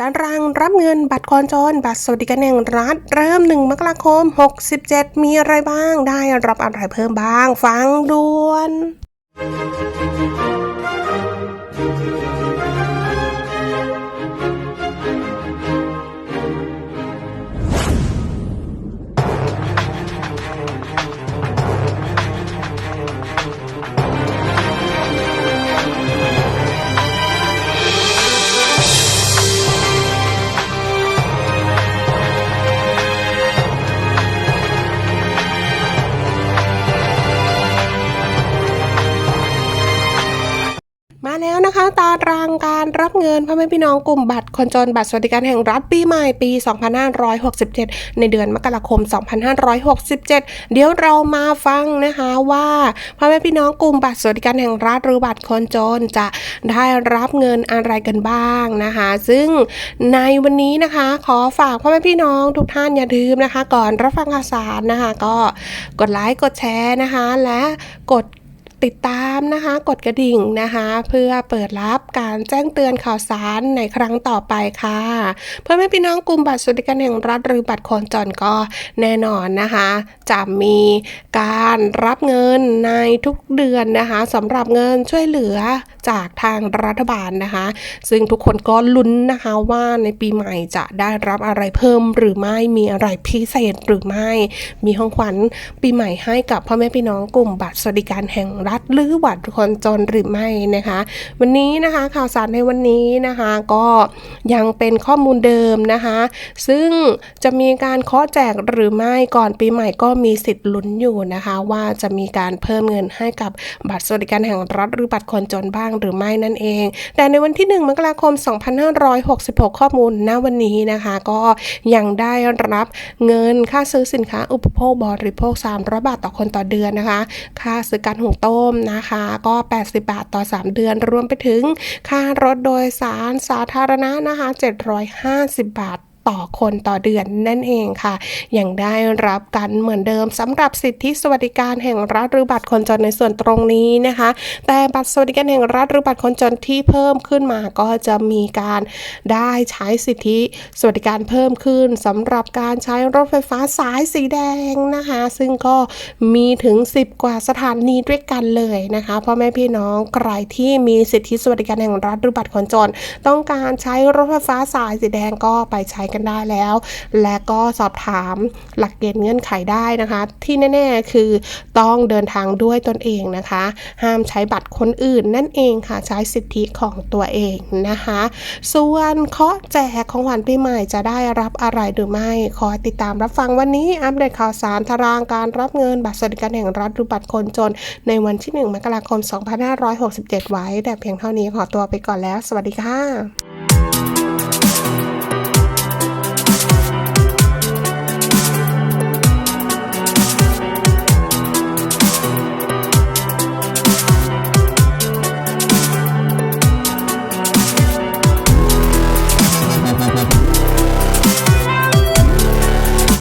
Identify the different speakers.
Speaker 1: ตารางรับเงินบัตรคนจนบัตรสวัสดิการแห่งรัฐ เริ่ม 1 มกราคม 67 มีอะไรบ้าง ได้รับอะไรเพิ่มบ้าง ฟังด่วน นะคะ ตารางการรับเงินพ่อแม่พี่น้องกลุ่มบัตรคนจนบัตรสวัสดิการแห่งรัฐปีใหม่ปี 2567 ในเดือนมกราคม 2567 เดี๋ยวเรามาฟังนะคะว่าพ่อแม่พี่น้องกลุ่มบัตรสวัสดิการแห่งรัฐหรือบัตรคนจนจะได้รับเงินอะไรกันบ้างนะคะ ซึ่งในวันนี้นะคะ ขอฝากพ่อแม่พี่น้องทุกท่านอย่าลืมนะคะ ก่อนรับฟังข่าวสารนะคะ ก็กดไลค์กดแชร์นะคะ และกด ติดตามนะคะ กดกระดิ่งนะคะ เพื่อเปิดรับการแจ้งเตือนข่าวสารในครั้งต่อไปค่ะ เพื่อไม่พี่น้องกลุ่มบัตรสวัสดิการแห่งรัฐหรือบัตรคนจนก็แน่นอนนะคะ จะมีการรับเงินในทุกเดือนนะคะสำหรับเงินช่วยเหลือจากทางรัฐบาลนะคะ ซึ่งทุกคนก็ลุ้นนะคะว่าในปีใหม่จะได้รับอะไรเพิ่มหรือไม่มีอะไรพิเศษหรือไม่ มีของขวัญปีใหม่ให้กับพ่อแม่พี่น้องกลุ่มบัตรสวัสดิการแห่งรัฐหรือบัตรคนจนหรือไม่นะคะ วันนี้นะคะข่าวสารในวันนี้นะคะก็ยังเป็นข้อมูลเดิมนะคะ ซึ่งจะมีการเคาะแจกหรือไม่ก่อนปีใหม่ก็มีสิทธิ์ลุ้นอยู่นะคะ ว่าจะมีการเพิ่มเงินให้กับบัตรสวัสดิการแห่งรัฐหรือบัตรคนจนบ้างหรือไม่นั่นเอง แต่ในวันที่ 1 มกราคม 2566 ข้อมูลณวันนี้นะคะ ก็ยังได้รับเงินค่าซื้อสินค้าอุปโภคบริโภค 300 บาทต่อคนต่อเดือนนะคะ ค่าซื้อการหุงต้มนะคะ ก็ 80 บาทต่อ 3 เดือน รวมไปถึงค่ารถโดยสารสาธารณะนะคะ 750 บาท ต่อคนต่อเดือนนั่นเองค่ะ ยังได้รับกันเหมือนเดิมสำหรับสิทธิสวัสดิการแห่งรัฐหรือบัตรคนจนในส่วนตรงนี้นะคะ แต่บัตรสวัสดิการแห่งรัฐหรือบัตรคนจนที่เพิ่มขึ้นมาก็จะมีการได้ใช้สิทธิสวัสดิการเพิ่มขึ้นสำหรับการใช้รถไฟฟ้าสายสีแดงนะคะ ซึ่งก็มีถึง 10 กว่าสถานีด้วยกันเลยนะคะพ่อแม่พี่น้องใครที่มีสิทธิสวัสดิการแห่งรัฐหรือบัตรคนจน ต้องการใช้รถไฟฟ้าสายสีแดงก็ไปใช้กันได้แล้ว และก็สอบถามหลักเกณฑ์เงื่อนไขได้นะคะ ที่แน่ๆคือต้องเดินทางด้วยตนเองนะคะ ห้ามใช้บัตรคนอื่นนั่นเองค่ะใช้สิทธิของตัวเองนะคะ ส่วนเคาะแจกของขวัญปีใหม่จะได้รับอะไรหรือไม่คอติดตามรับฟังวันนี้อัปเดตข่าวสารตารางการรับเงินบัตรสวัสดิการแห่งรัฐหรือบัตรคนจน ในวันที่ 1 มกราคม 2567 ไว้ แต่เพียงเท่านี้ขอตัวไปก่อนแล้ว สวัสดีค่ะ